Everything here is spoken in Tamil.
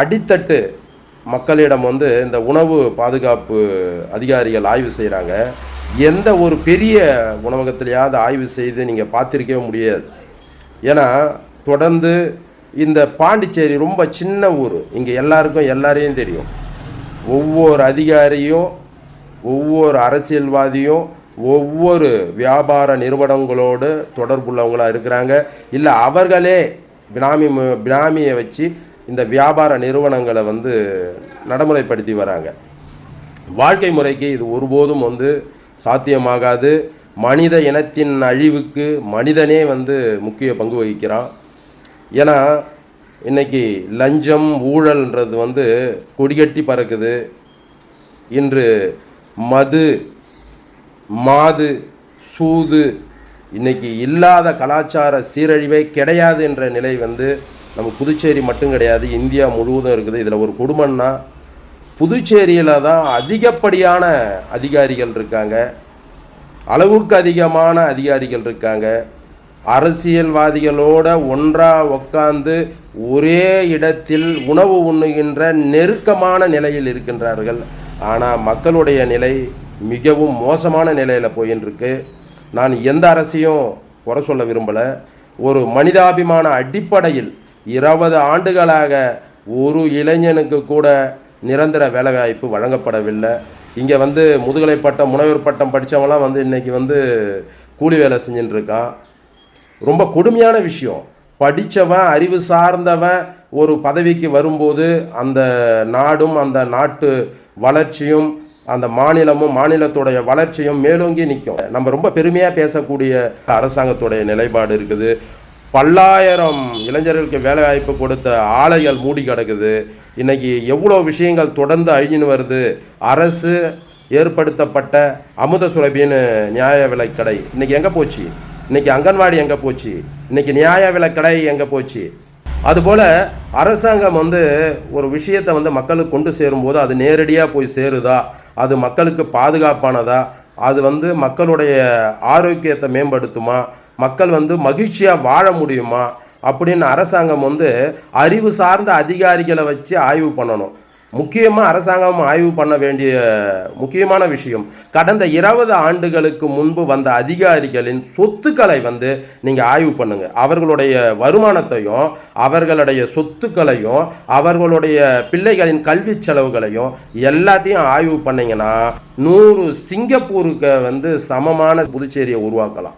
அடித்தட்டு மக்களிடம் வந்து இந்த உணவு பாதுகாப்பு அதிகாரிகள் ஆய்வு செய்கிறாங்க எந்த ஒரு பெரிய உணவகத்திலையாவது ஆய்வு செய்து நீங்கள் பார்த்துருக்கவே முடியாது. ஏன்னா தொடர்ந்து இந்த பாண்டிச்சேரி ரொம்ப சின்ன ஊர். இங்கே எல்லாருக்கும் எல்லாரையும் தெரியும். ஒவ்வொரு அதிகாரியும் ஒவ்வொரு அரசியல்வாதியும் ஒவ்வொரு வியாபார நிறுவனங்களோடு தொடர்புள்ளவங்களாக இருக்கிறாங்க. இல்லை அவர்களே பினாமி பினாமியை வச்சு இந்த வியாபார நிறுவனங்களை வந்து நடைமுறைப்படுத்தி வராங்க. வாழ்க்கை முறைக்கு இது ஒருபோதும் வந்து சாத்தியமாகாது. மனித இனத்தின் அழிவுக்கு மனிதனே வந்து முக்கிய பங்கு வகிக்கிறான். ஏன்னா இன்றைக்கி லஞ்சம் ஊழல்ன்றது வந்து கொடிகட்டி பறக்குது. இன்று மது மாது சூது இன்றைக்கி இல்லாத கலாச்சார சீரழிவே கிடையாது என்ற நிலை வந்து நம்ம புதுச்சேரி மட்டும் கிடையாது இந்தியா முழுவதும் இருக்குது. இதில் ஒரு குடும்பம்னா புதுச்சேரியில் தான் அதிகப்படியான அதிகாரிகள் இருக்காங்க. அளவுக்கு அதிகமான அதிகாரிகள் இருக்காங்க. அரசியல்வாதிகளோட ஒன்றாக உட்காந்து ஒரே இடத்தில் உணவு உண்ணுகின்ற நெருக்கமான நிலையில் இருக்கின்றார்கள். ஆனால் மக்களுடைய நிலை மிகவும் மோசமான நிலையில் போயின்னு நான் எந்த அரசையும் குறை சொல்ல விரும்பலை. ஒரு மனிதாபிமான அடிப்படையில் இருபது ஆண்டுகளாக ஒரு இளைஞனுக்கு கூட நிரந்தர வேலைவாய்ப்பு வழங்கப்படவில்லை. இங்கே வந்து முதுகலை பட்டம் முனைவர் பட்டம் படித்தவங்களாம் வந்து இன்றைக்கி வந்து கூலி வேலை செஞ்சுட்டு இருக்கான் ரொம்ப கொடுமையான விஷயம். படித்தவன் அறிவு சார்ந்தவன் ஒரு பதவிக்கு வரும்போது அந்த நாடும் அந்த நாட்டு வளர்ச்சியும் அந்த மாநிலமும் மாநிலத்துடைய வளர்ச்சியும் மேலோங்கி நிற்கும். நம்ம ரொம்ப பெருமையாக பேசக்கூடிய அரசாங்கத்துடைய நிலைப்பாடு இருக்குது. பல்லாயிரம் இளைஞர்களுக்கு வேலைவாய்ப்பு கொடுத்த ஆலைகள் மூடி கிடக்குது. இன்றைக்கி எவ்வளோ விஷயங்கள் தொடர்ந்து அழிஞ்சுன்னு வருது. அரசு ஏற்படுத்தப்பட்ட அமுத சுரபின்னு நியாய விலைக்கடை. இன்றைக்கி எங்கே போச்சு? இன்றைக்கி அங்கன்வாடி எங்கே போச்சு? இன்றைக்கி நியாய விலைக்கடை எங்கே போச்சு? அதுபோல் அரசாங்கம் வந்து ஒரு விஷயத்தை வந்து மக்களுக்கு கொண்டு சேரும்போது அது நேரடியாக போய் சேருதா? அது மக்களுக்கு பாதுகாப்பானதா? அது வந்து மக்களுடைய ஆரோக்கியத்தை மேம்படுத்துமா? மக்கள் வந்து மகிழ்ச்சியாக வாழ முடியுமா? அப்படின்னு அரசாங்கம் வந்து அறிவு சார்ந்த அதிகாரிகளை வச்சு ஆய்வு பண்ணணும். முக்கியமாக அரசாங்கம் ஆய்வு பண்ண வேண்டிய முக்கியமான விஷயம் கடந்த இருபது ஆண்டுகளுக்கு முன்பு வந்த அதிகாரிகளின் சொத்துக்களை வந்து நீங்கள் ஆய்வு பண்ணுங்கள் அவர்களுடைய வருமானத்தையும் அவர்களுடைய சொத்துக்களையும் அவர்களுடைய பிள்ளைகளின் கல்வி செலவுகளையும் எல்லாத்தையும் ஆய்வு பண்ணிங்கன்னா நூறு சிங்கப்பூருக்கு வந்து சமமான புதுச்சேரியை உருவாக்கலாம்.